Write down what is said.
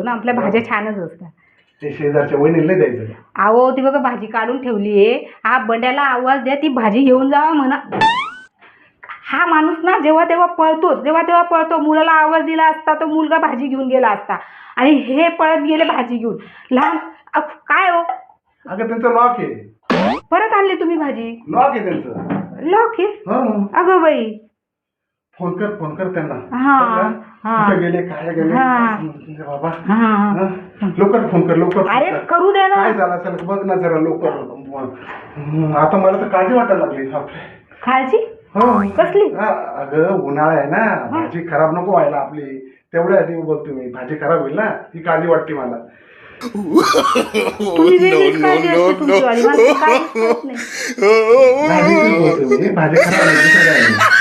हो ना आपल्या भाज्या छानच असतात. ते शेजारच्या वहिनीला नाही द्यायचं अहो ती बघा भाजी काढून ठेवली आहे. हा बंड्याला आवाज द्या ती भाजी घेऊन जावा म्हणा. हा माणूस ना जेव्हा तेव्हा पळतोच. जेव्हा तेव्हा पळतो. मुलाला आवाज दिला असता तो मुलगा भाजी घेऊन गेला असता. आणि हे पळत गेले भाजी घेऊन. लहान अ, काय हो? अगं त्यांचं लॉक आहे. परत आणली तुम्ही भाजी? लॉक आहे त्यांचं. लॉक आहे? हं. अगं बाई. फोन कर फोन कर त्यांना. हा. कुठे गेले काय गेले? हा. बाबा हा हं? लवकर फोन कर लवकर अरे कर. करू द्या ना. काय झालं असेल? बघ ना जरा लवकर. हं, आता मला तर काळजी वाटायला लागली. बापरे. खायची हो. कसली? हा, अगं उन्हाळा आहे ना. भाजी खराब नको व्हायला आपली. तेवढ्यासाठी बोलतो मी भाजी खराब होईल ना? ती काळजी वाटते मला. तुम्ही वेगळीच काळजी असते तुमचीवाली. मला ती काळजीच कळत नाही. भाजीचीच बोलतो मी भाजी खराब होईल दुसरं काय नाही.